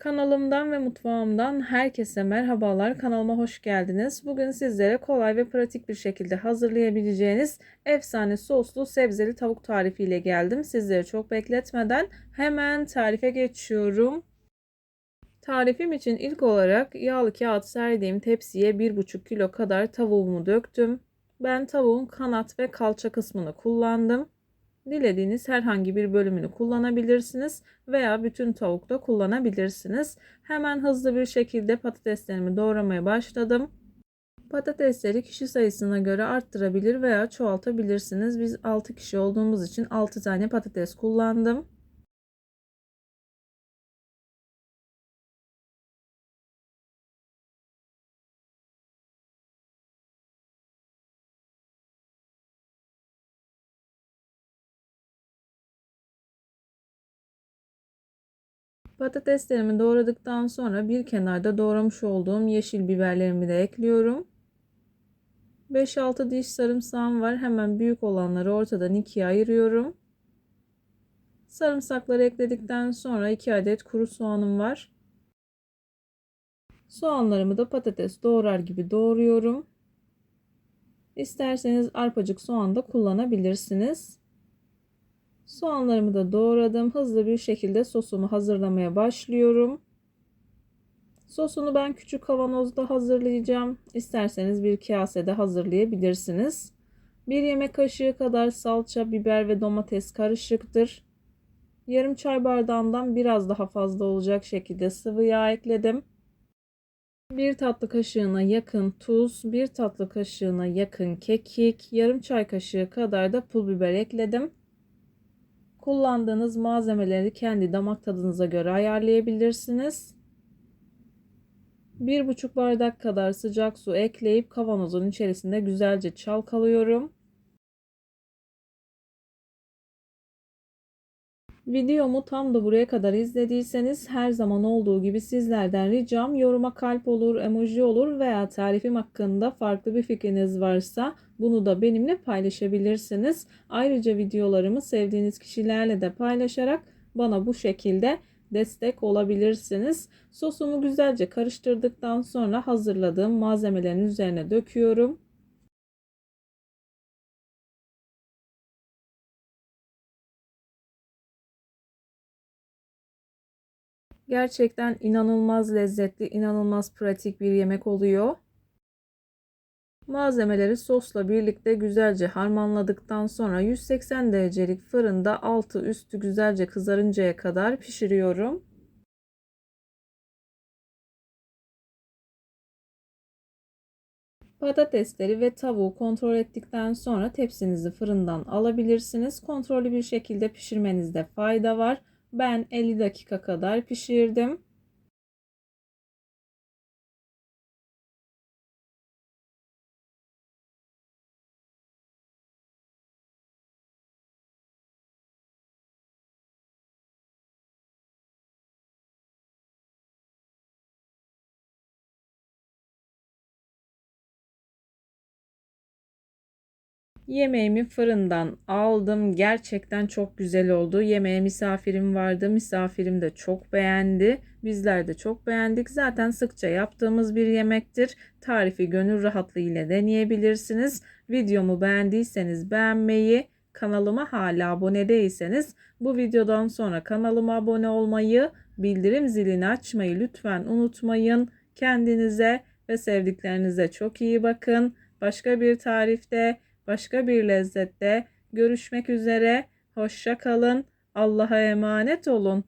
Kanalımdan ve mutfağımdan herkese merhabalar. Kanalıma hoş geldiniz. Bugün sizlere kolay ve pratik bir şekilde hazırlayabileceğiniz efsane soslu sebzeli tavuk tarifiyle geldim. Sizleri çok bekletmeden hemen tarife geçiyorum. Tarifim için ilk olarak yağlı kağıt serdiğim tepsiye 1,5 kilo kadar tavuğumu döktüm. Ben tavuğun kanat ve kalça kısmını kullandım. Dilediğiniz herhangi bir bölümünü kullanabilirsiniz veya bütün tavuk da kullanabilirsiniz. Hemen hızlı bir şekilde patateslerimi doğramaya başladım. Patatesleri kişi sayısına göre arttırabilir veya çoğaltabilirsiniz. Biz 6 kişi olduğumuz için 6 tane patates kullandım. Patateslerimi doğradıktan sonra bir kenarda doğramış olduğum yeşil biberlerimi de ekliyorum. 5-6 diş sarımsağım var. Hemen büyük olanları ortadan ikiye ayırıyorum. Sarımsakları ekledikten sonra 2 adet kuru soğanım var. Soğanlarımı da patates doğrar gibi doğruyorum. İsterseniz arpacık soğan da kullanabilirsiniz. Soğanlarımı da doğradım. Hızlı bir şekilde sosumu hazırlamaya başlıyorum. Sosunu ben küçük kavanozda hazırlayacağım. İsterseniz bir kasede hazırlayabilirsiniz. Bir yemek kaşığı kadar salça, biber ve domates karışıktır. Yarım çay bardağından biraz daha fazla olacak şekilde sıvı yağ ekledim. Bir tatlı kaşığına yakın tuz, bir tatlı kaşığına yakın kekik, yarım çay kaşığı kadar da pul biber ekledim. Kullandığınız malzemeleri kendi damak tadınıza göre ayarlayabilirsiniz. 1,5 bardak kadar sıcak su ekleyip kavanozun içerisinde güzelce çalkalıyorum. Videomu tam da buraya kadar izlediyseniz her zaman olduğu gibi sizlerden ricam yoruma kalp olur, emoji olur veya tarifim hakkında farklı bir fikriniz varsa bunu da benimle paylaşabilirsiniz. Ayrıca videolarımı sevdiğiniz kişilerle de paylaşarak bana bu şekilde destek olabilirsiniz. Sosumu güzelce karıştırdıktan sonra hazırladığım malzemelerin üzerine döküyorum. Gerçekten inanılmaz lezzetli, inanılmaz pratik bir yemek oluyor. Malzemeleri sosla birlikte güzelce harmanladıktan sonra 180 derecelik fırında altı üstü güzelce kızarıncaya kadar pişiriyorum. Patatesleri ve tavuğu kontrol ettikten sonra tepsinizi fırından alabilirsiniz. Kontrollü bir şekilde pişirmenizde fayda var. Ben 50 dakika kadar pişirdim. Yemeğimi fırından aldım. Gerçekten çok güzel oldu. Yemeğe misafirim vardı. Misafirim de çok beğendi. Bizler de çok beğendik. Zaten sıkça yaptığımız bir yemektir. Tarifi gönül rahatlığı ile deneyebilirsiniz. Videomu beğendiyseniz beğenmeyi, kanalıma hala abone değilseniz bu videodan sonra kanalıma abone olmayı, bildirim zilini açmayı lütfen unutmayın. Kendinize ve sevdiklerinize çok iyi bakın. Başka bir tarifte Başka bir lezzette görüşmek üzere. Hoşça kalın. Allah'a emanet olun.